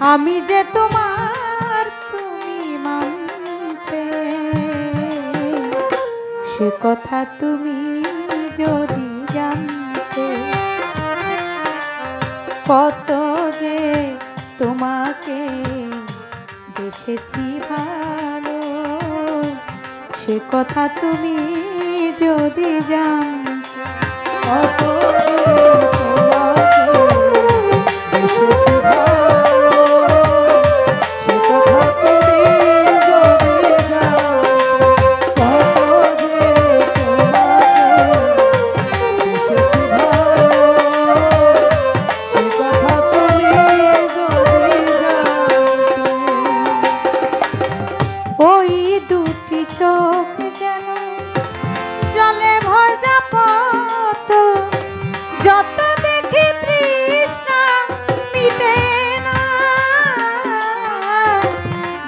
আমি যে তোমার তুমি মানতে, সে কথা তুমি যদি জানতে, কত যে তোমাকে দেখেছি ভালো, সে কথা তুমি যদি জানতে, কত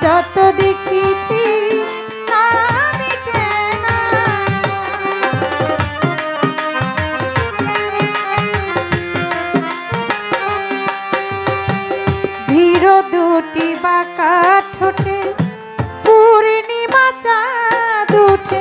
যত দেখি তৃষ্ণা মিটে না ধীর দুটি বাঁকা ঠোঁটে পূর্ণিমা চাঁদ উঠে।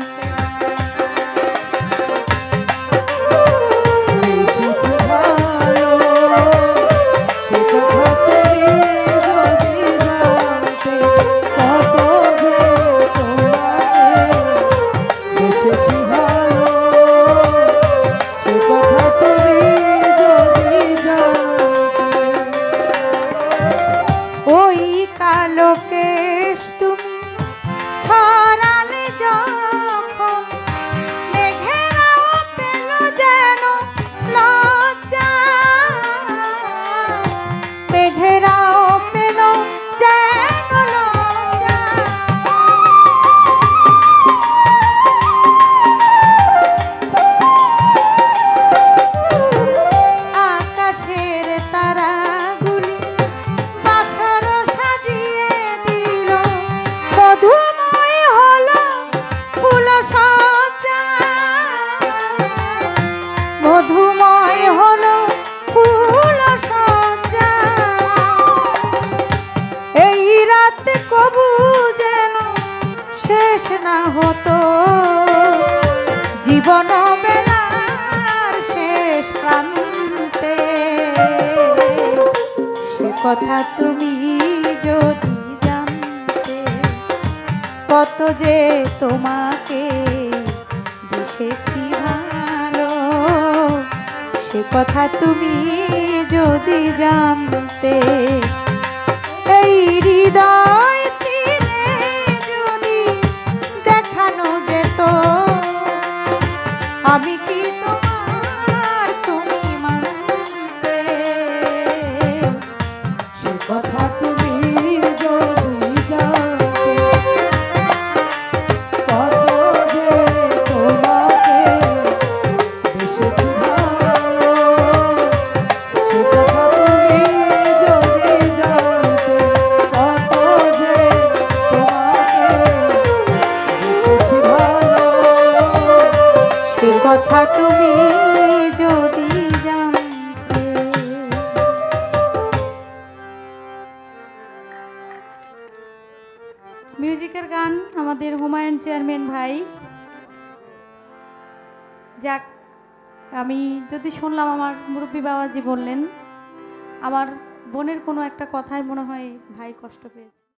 রাত কবু যেন শেষ না হতো। জীবন বেলার শেষ প্রান্তে। সে কথা তুমি যদি জানতে, কত যে তোমাকে দেখেছি ভালো, সে কথা তুমি যদি জানতে মিউজিকের গান আমাদের হুমায়ুন চেয়ারম্যান ভাই। যাক, আমি যদি শুনলাম আমার মুরব্বী বাবাজি বললেন, আমার বোনের কোনো একটা কথায় মনে হয় ভাই কষ্ট পেয়েছে।